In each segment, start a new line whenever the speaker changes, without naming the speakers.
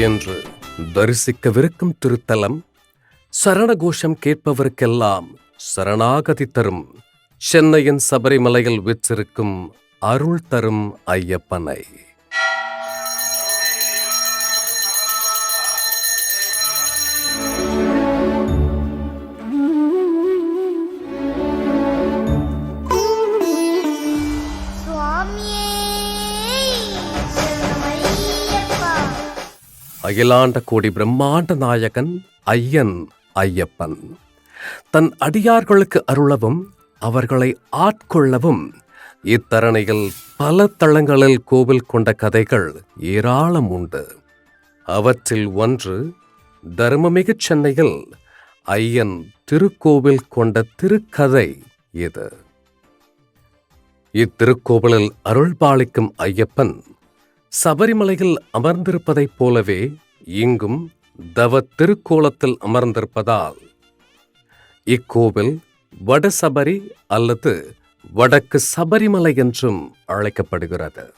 என்று தரிசிக்கவிருக்கும் திருத்தலம் சரணகோஷம் கேட்பவருக்கெல்லாம் சரணாகதி தரும் சென்னையின் சபரிமலையில் விற்றிருக்கும் அருள் தரும் ஐயப்பனை. அகிலாண்ட கோடி பிரம்மாண்ட நாயகன் ஐயன் ஐயப்பன். தன் அடியார்களுக்கு அருளவும் அவர்களை ஆட்கொள்ளவும் இத்தரணையில் பல தளங்களில் கோவில் கொண்ட கதைகள் ஏராளம் உண்டு. அவற்றில் ஒன்று தர்மமிகு சென்னையில் ஐயன் திருக்கோவில் கொண்ட திருக்கதை இது. இத்திருக்கோவிலில் அருள்பாலிக்கும் ஐயப்பன் சபரிமலையில் அமர்ந்திருப்பதைப் போலவே இங்கும் தவ திருக்கோலத்தில் அமர்ந்திருப்பதால் இக்கோவில் வடசபரி அல்லது வடக்கு சபரிமலை என்றும் அழைக்கப்படுகிறது.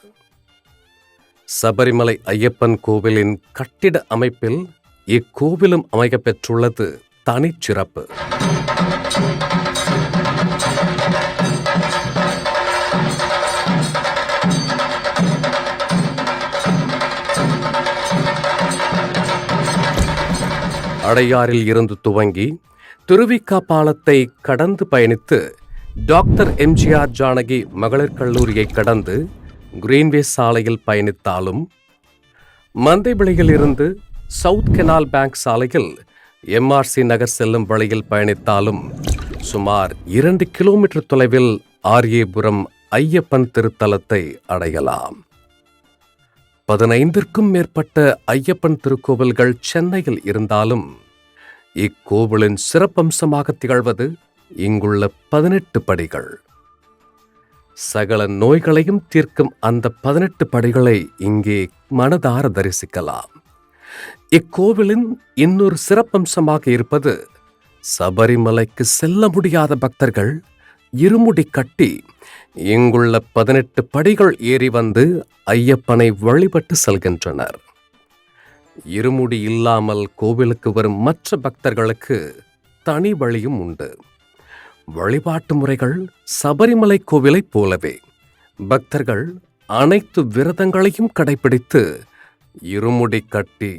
சபரிமலை ஐயப்பன் கோவிலின் கட்டிட அமைப்பில் இக்கோவிலும் அமைக்கப்பெற்றுள்ளது தனிச்சிறப்பு. அடையாறில் இருந்து துவங்கி திருவிக்கா பாலத்தை கடந்து பயணித்து டாக்டர் எம்ஜிஆர் ஜானகி மகளிர் கல்லூரியை கடந்து கிரீன்வே சாலையில் பயணித்தாலும் மந்தைவிளையில் இருந்து சவுத் கெனால் பேங்க் சாலையில் எம்ஆர்சி நகர் செல்லும் வழியில் பயணித்தாலும் சுமார் இரண்டு கிலோமீட்டர் தொலைவில் ஆரியபுரம் ஐயப்பன் திருத்தலத்தை அடையலாம். பதினைந்திற்கும் மேற்பட்ட ஐயப்பன் திருக்கோவில்கள் சென்னையில் இருந்தாலும் இக்கோவிலின் சிறப்பம்சமாக திகழ்வது இங்குள்ள பதினெட்டு படிகள். சகல நோய்களையும் தீர்க்கும் அந்த பதினெட்டு படிகளை இங்கே மனதார தரிசிக்கலாம். இக்கோவிலின் இன்னொரு சிறப்பம்சமாக இருப்பது சபரிமலைக்கு செல்ல முடியாத பக்தர்கள் இருமுடி கட்டி இங்குள்ள பதினெட்டு படிகள் ஏறி வந்து ஐயப்பனை வழிபட்டு செல்கின்றனர். இருமுடி இல்லாமல் கோவிலுக்கு வரும் மற்ற பக்தர்களுக்கு தனி வழியும் உண்டு. வழிபாட்டு முறைகள் சபரிமலை கோவிலைப் போலவே. பக்தர்கள் அனைத்து விரதங்களையும் கடைபிடித்து இருமுடி கட்டி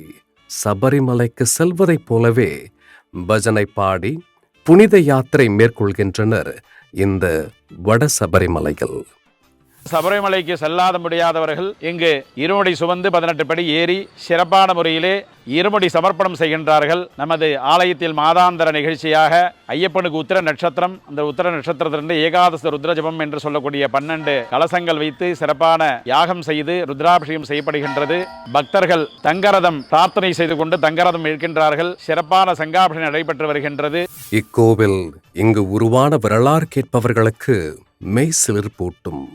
சபரிமலைக்கு செல்வதைப் போலவே பஜனை பாடி புனித யாத்திரை மேற்கொள்கின்றனர். இந்த வட சபரிமலையில்
சபரிமலைக்கு செல்லாத முடியாதவர்கள் இங்கு இருமுடி சுமந்து பதினெட்டு படி ஏறி சிறப்பான முறையிலே இருமுடி சமர்ப்பணம் செய்கின்றார்கள். நமது ஆலயத்தில் மாதாந்தர நிகழ்ச்சியாக ஐயப்பனுக்கு உத்திர நட்சத்திரம் அந்த உத்திர நட்சத்திரத்திலிருந்து ஏகாதச ருத்ரஜபம் என்று சொல்லக்கூடிய பன்னெண்டு கலசங்கள் வைத்து சிறப்பான யாகம் செய்து ருத்ராபிஷேகம் செய்யப்படுகின்றது. பக்தர்கள் தங்கரதம் பிரார்த்தனை செய்து கொண்டு தங்கரதம் இருக்கின்றார்கள் சிறப்பான சங்காபிஷேகம் நடைபெற்று வருகின்றது.
இக்கோவில் இங்கு உருவான வரலாறு கேட்பவர்களுக்கு மெய் சிலிர்ப்பூட்டும்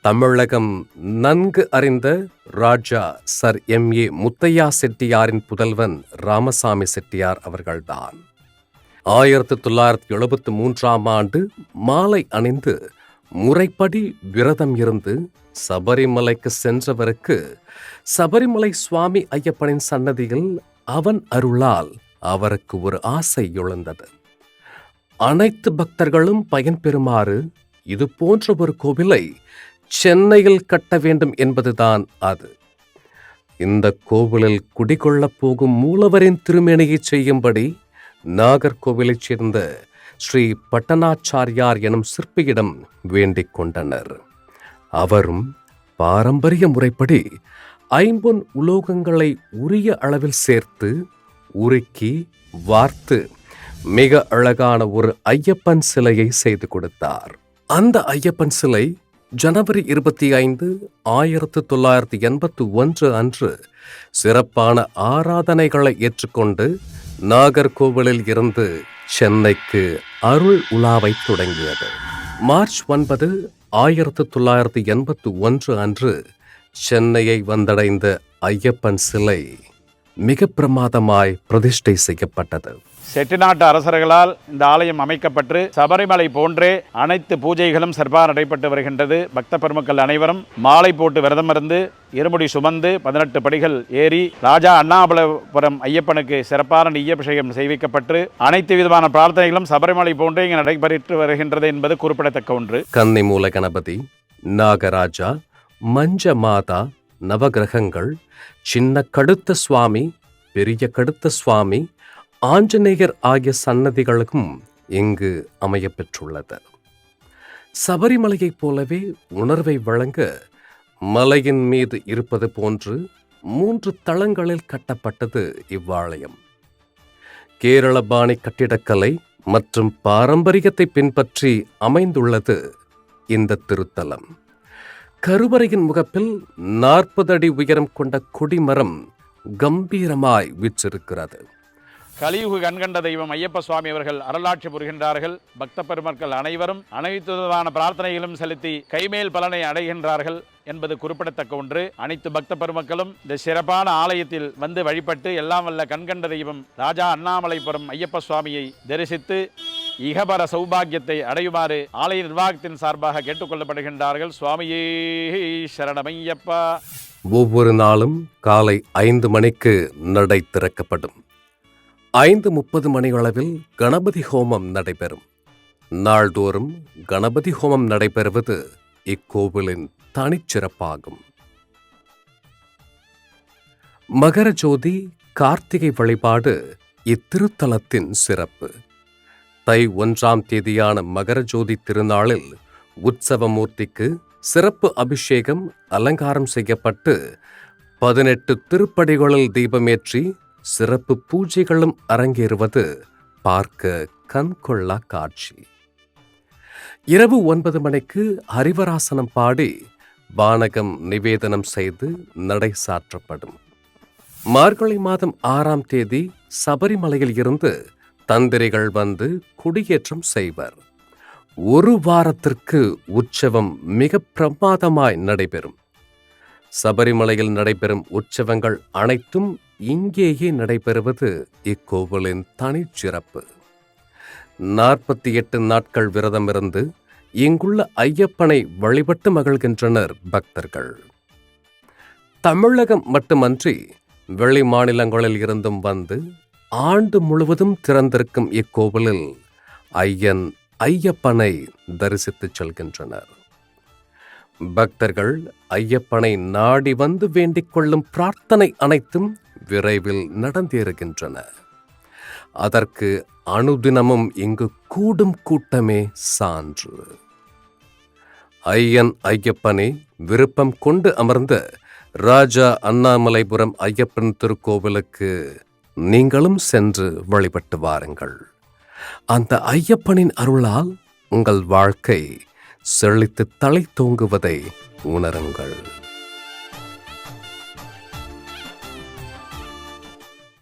தமிழகம் நன்கு அறிந்த Raja Sir M A Muthiah செட்டியாரின் புதல்வன் ராமசாமி செட்டியார் அவர்கள்தான். ஆயிரத்தி தொள்ளாயிரத்தி எழுபத்தி மூன்றாம் ஆண்டு மாலை அணிந்து முறைப்படி விரதம் இருந்து சபரிமலைக்கு சென்றவருக்கு சபரிமலை சுவாமி ஐயப்பனின் சன்னதியில் அவன் அருளால் அவருக்கு ஒரு ஆசை எழுந்தது. அனைத்து பக்தர்களும் பயன்பெறுமாறு இது போன்ற ஒரு கோவிலை சென்னையில் கட்ட வேண்டும் என்பதுதான் அது. இந்த கோவிலில் குடிகொள்ளப் போகும் மூலவரின் திருமேனியை செய்யும்படி நாகர்கோவிலைச் சேர்ந்த ஸ்ரீ பட்டனாச்சாரியார் எனும் சிற்பியிடம் வேண்டிக் கொண்டனர். அவரும் பாரம்பரிய முறைப்படி ஐம்பொன் உலோகங்களை உரிய அளவில் சேர்த்து உருக்கி வார்த்து மிக அழகான ஒரு ஐயப்பன் சிலையை செய்து கொடுத்தார். அந்த ஐயப்பன் சிலை ஜனவரி இருபத்தி ஐந்து ஆயிரத்து தொள்ளாயிரத்தி எண்பத்து ஒன்று அன்று சிறப்பான ஆராதனைகளை ஏற்றுக்கொண்டு நாகர்கோவிலில் இருந்து சென்னைக்கு அருள் உலாவை தொடங்கியது. மார்ச் ஒன்பது ஆயிரத்து தொள்ளாயிரத்தி எண்பத்து ஒன்று அன்று சென்னையை வந்தடைந்த ஐயப்பன் சிலை மிக பிரமாதமாய் பிரதிஷ்டை செய்யப்பட்டது.
செட்டிநாட்டு அரசர்களால் இந்த ஆலயம் அமைக்கப்பட்டு சபரிமலை போன்றே அனைத்து பூஜைகளும் சிறப்பாக நடைபெற்று வருகின்றது. பக்த பெருமக்கள் அனைவரும் மாலை போட்டு விரதம் இருந்து இருமுடி சுமந்து பதினெட்டு படிகள் ஏறி ராஜா அண்ணாமலபுரம் ஐயப்பனுக்கு சிறப்பான நெய்யபிஷேகம் செய்விக்கப்பட்டு அனைத்து விதமான பிரார்த்தனைகளும் சபரிமலை போன்றே இங்கு நடைபெற்று வருகின்றது என்பது குறிப்பிடத்தக்க ஒன்று.
கன்னி மூல கணபதி நாகராஜா மஞ்ச மாதா நவகிரகங்கள் சின்ன கடுத்த சுவாமி பெரிய கடுத்த சுவாமி ஆஞ்சநேயர் ஆகிய சன்னதிகளுக்கும் இங்கு அமையப்பெற்றுள்ளது. சபரிமலையைப் போலவே உணர்வை வழங்க மலையின் மீது இருப்பது போன்று மூன்று தளங்களில் கட்டப்பட்டது இவ்வாலயம். கேரள பாணி கட்டிடக்கலை மற்றும் பாரம்பரியத்தை பின்பற்றி அமைந்துள்ளது இந்த திருத்தலம். கருவறையின் முகப்பில் நாற்பது அடி உயரம் கொண்ட கொடிமரம் கம்பீரமாய் வீற்றிருக்கிறது.
கலியுகு கண்கண்ட தெய்வம் ஐயப்ப சுவாமி அவர்கள் அருளாட்சி புரிகின்றார்கள். பக்த பெருமக்கள் அனைவரும் அனைத்து விதமான பிரார்த்தனைகளும் செலுத்தி கைமேல் பலனை அடைகின்றார்கள் என்பது குறிப்பிடத்தக்க ஒன்று. அனைத்து பக்த பெருமக்களும் இந்த சிறப்பான ஆலயத்தில் வந்து வழிபட்டு எல்லாம் வல்ல கண்கண்ட தெய்வம் ராஜா அண்ணாமலைபுரம் ஐயப்ப சுவாமியை தரிசித்து இகபர சௌபாகியத்தை அடையுமாறு ஆலய நிர்வாகத்தின் சார்பாக கேட்டுக்கொள்ளப்படுகின்றார்கள். சுவாமியே சரணமையப்பா.
ஒவ்வொரு நாளும் காலை ஐந்து மணிக்கு நடை திறக்கப்படும். ஐந்து முப்பது மணியளவில் கணபதி ஹோமம் நடைபெறும். நாள்தோறும் கணபதி ஹோமம் நடைபெறுவது இக்கோவிலின் தனிச்சிறப்பாகும். மகர ஜோதி கார்த்திகை வழிபாடு இத்திருத்தலத்தின் சிறப்பு. தை ஒன்றாம் தேதியான மகர ஜோதி திருநாளில் உற்சவமூர்த்திக்கு சிறப்பு அபிஷேகம் அலங்காரம் செய்யப்பட்டு பதினெட்டு திருப்படிகளில் தீபமேற்றி சிறப்பு பூஜைகளும் அரங்கேறுவது பார்க்க கண்கொள்ளா காட்சி. இரவு ஒன்பது மணிக்கு ஹரிவராசனம் பாடி வானகம் நிவேதனம் செய்து நடை சாற்றப்படும். மார்கழி மாதம் ஆறாம் தேதி சபரிமலையில் இருந்து தந்திரிகள் வந்து குடியேற்றம் செய்வர். ஒரு வாரத்திற்கு உற்சவம் மிக பிரமாதமாய் நடைபெறும். சபரிமலையில் நடைபெறும் உற்சவங்கள் அனைத்தும் இங்கேயே நடைபெறுவது இக்கோவிலின் தனிச்சிறப்பு. நாற்பத்தி எட்டு நாட்கள் விரதமிருந்து இங்குள்ள ஐயப்பனை வழிபட்டு மகிழ்கின்றனர் பக்தர்கள். தமிழகம் மட்டுமன்றி வெளி மாநிலங்களில் இருந்தும் வந்து ஆண்டு முழுவதும் திறந்திருக்கும் இக்கோவிலில் ஐயன் ஐயப்பனை தரிசித்துச் செல்கின்றனர். பக்தர்கள் ஐயப்பனை நாடி வந்து வேண்டிக் கொள்ளும் பிரார்த்தனை அனைத்தும் விரைவில் நடந்தேறுகின்றன அதற்கு அனுதினமும் இங்கு கூடும் கூட்டமே சான்று. ஐயன் ஐயப்பனே விருப்பம் கொண்டு அமர்ந்த ராஜா அண்ணாமலைபுரம் ஐயப்பன் திருக்கோவிலுக்கு நீங்களும் சென்று வழிபட்டு வாருங்கள். அந்த ஐயப்பனின் அருளால் உங்கள் வாழ்க்கை செழித்து தலை தோங்குவதை உணருங்கள்.